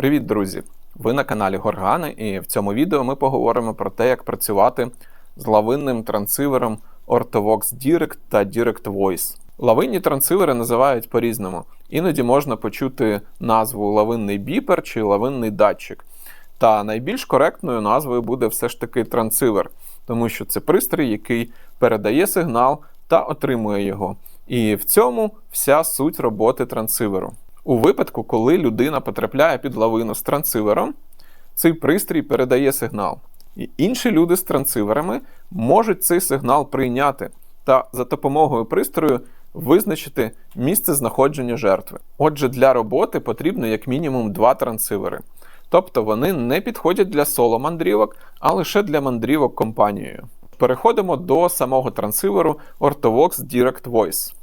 Привіт, друзі! Ви на каналі Горгани, і в цьому відео ми поговоримо про те, як працювати з лавинним трансивером Ortovox Direct та Direct Voice. Лавинні трансивери називають по-різному. Іноді можна почути назву лавинний біпер чи лавинний датчик. Та найбільш коректною назвою буде все ж таки трансивер, тому що це пристрій, який передає сигнал та отримує його. І в цьому вся суть роботи трансиверу. У випадку, коли людина потрапляє під лавину з трансивером, цей пристрій передає сигнал. І інші люди з трансиверами можуть цей сигнал прийняти та за допомогою пристрою визначити місце знаходження жертви. Отже, для роботи потрібно як мінімум два трансивери. Тобто вони не підходять для соло мандрівок, а лише для мандрівок компанією. Переходимо до самого трансиверу Ortovox Direct Voice.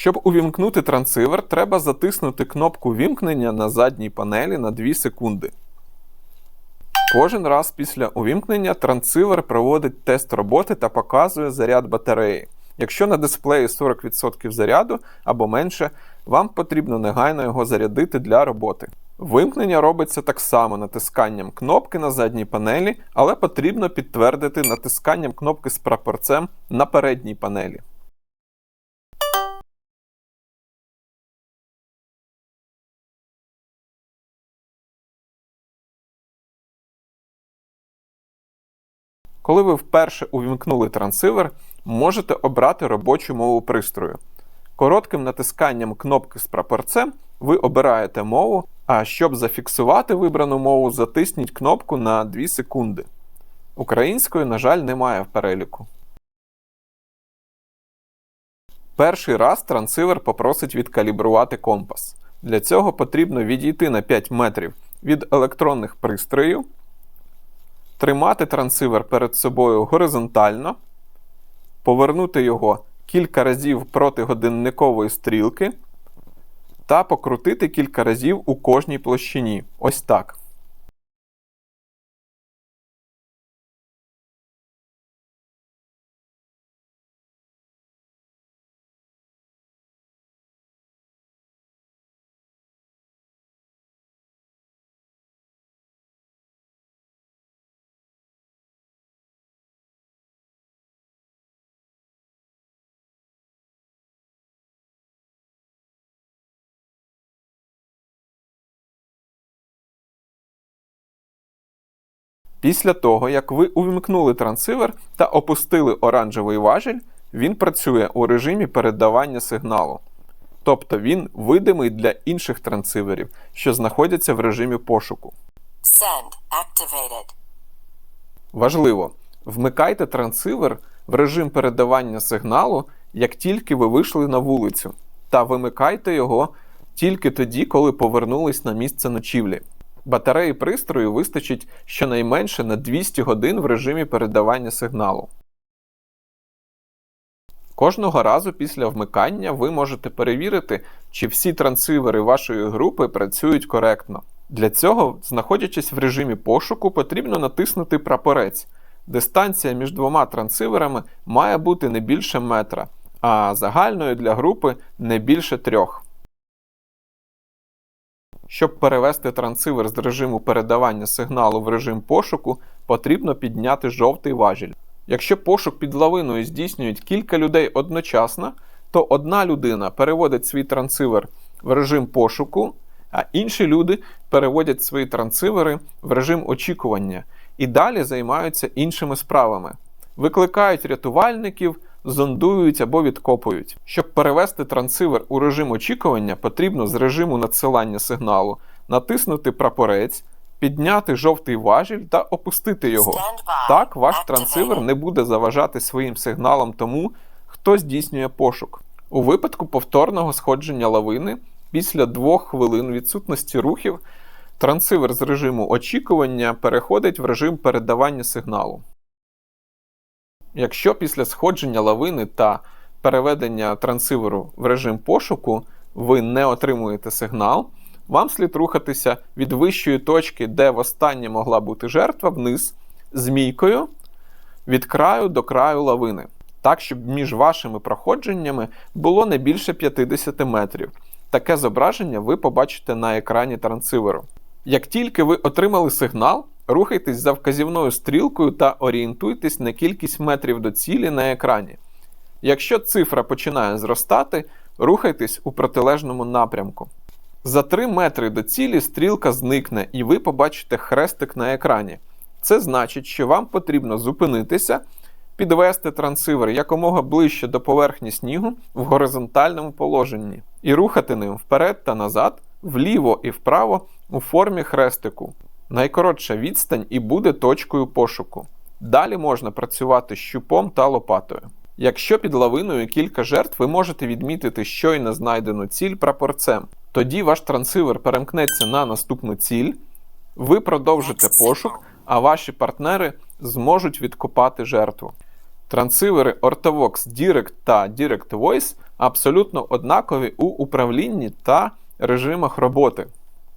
Щоб увімкнути трансивер, треба затиснути кнопку вімкнення на задній панелі на 2 секунди. Кожен раз після увімкнення трансивер проводить тест роботи та показує заряд батареї. Якщо на дисплеї 40% заряду або менше, вам потрібно негайно його зарядити для роботи. Вимкнення робиться так само натисканням кнопки на задній панелі, але потрібно підтвердити натисканням кнопки з прапорцем на передній панелі. Коли ви вперше увімкнули трансивер, можете обрати робочу мову пристрою. Коротким натисканням кнопки з прапорцем ви обираєте мову, а щоб зафіксувати вибрану мову, затисніть кнопку на 2 секунди. Української, на жаль, немає в переліку. Перший раз трансивер попросить відкалібрувати компас. Для цього потрібно відійти на 5 метрів від електронних пристроїв тримати трансивер перед собою горизонтально, повернути його кілька разів проти годинникової стрілки та покрутити кілька разів у кожній площині. Ось так. Після того, як ви увімкнули трансивер та опустили оранжевий важіль, він працює у режимі передавання сигналу. Тобто він видимий для інших трансиверів, що знаходяться в режимі пошуку. Send activated. Важливо, вмикайте трансивер в режим передавання сигналу, як тільки ви вийшли на вулицю, та вимикайте його тільки тоді, коли повернулись на місце ночівлі. Батареї пристрою вистачить щонайменше на 200 годин в режимі передавання сигналу. Кожного разу після вмикання ви можете перевірити, чи всі трансивери вашої групи працюють коректно. Для цього, знаходячись в режимі пошуку, потрібно натиснути прапорець. Дистанція між двома трансиверами має бути не більше метра, а загальною для групи не більше трьох. Щоб перевести трансивер з режиму передавання сигналу в режим пошуку, потрібно підняти жовтий важіль. Якщо пошук під лавиною здійснюють кілька людей одночасно, то одна людина переводить свій трансивер в режим пошуку, а інші люди переводять свої трансивери в режим очікування і далі займаються іншими справами. Викликають рятувальників, зондують або відкопують. Щоб перевести трансивер у режим очікування, потрібно з режиму надсилання сигналу натиснути прапорець, підняти жовтий важіль та опустити його. Так ваш трансивер не буде заважати своїм сигналом тому, хто здійснює пошук. У випадку повторного сходження лавини після двох хвилин відсутності рухів трансивер з режиму очікування переходить в режим передавання сигналу. Якщо після сходження лавини та переведення трансиверу в режим пошуку ви не отримуєте сигнал, вам слід рухатися від вищої точки, де востаннє могла бути жертва, вниз змійкою від краю до краю лавини, так, щоб між вашими проходженнями було не більше 50 метрів. Таке зображення ви побачите на екрані трансиверу. Як тільки ви отримали сигнал, рухайтесь за вказівною стрілкою та орієнтуйтесь на кількість метрів до цілі на екрані. Якщо цифра починає зростати, рухайтесь у протилежному напрямку. За 3 метри до цілі стрілка зникне і ви побачите хрестик на екрані. Це значить, що вам потрібно зупинитися, підвести трансивер якомога ближче до поверхні снігу в горизонтальному положенні і рухати ним вперед та назад, вліво і вправо у формі хрестику. Найкоротша відстань і буде точкою пошуку. Далі можна працювати щупом та лопатою. Якщо під лавиною кілька жертв, ви можете відмітити щойно знайдену ціль прапорцем. Тоді ваш трансивер перемкнеться на наступну ціль, ви продовжите пошук, а ваші партнери зможуть відкопати жертву. Трансивери Ortovox Direct та Direct Voice абсолютно однакові у управлінні та режимах роботи.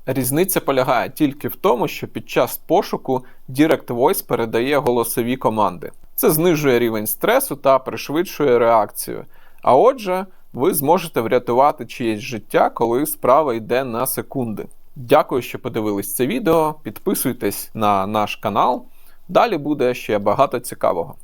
Різниця полягає тільки в тому, що під час пошуку Direct Voice передає голосові команди. Це знижує рівень стресу та пришвидшує реакцію. А отже, ви зможете врятувати чиєсь життя, коли справа йде на секунди. Дякую, що подивились це відео. Підписуйтесь на наш канал. Далі буде ще багато цікавого.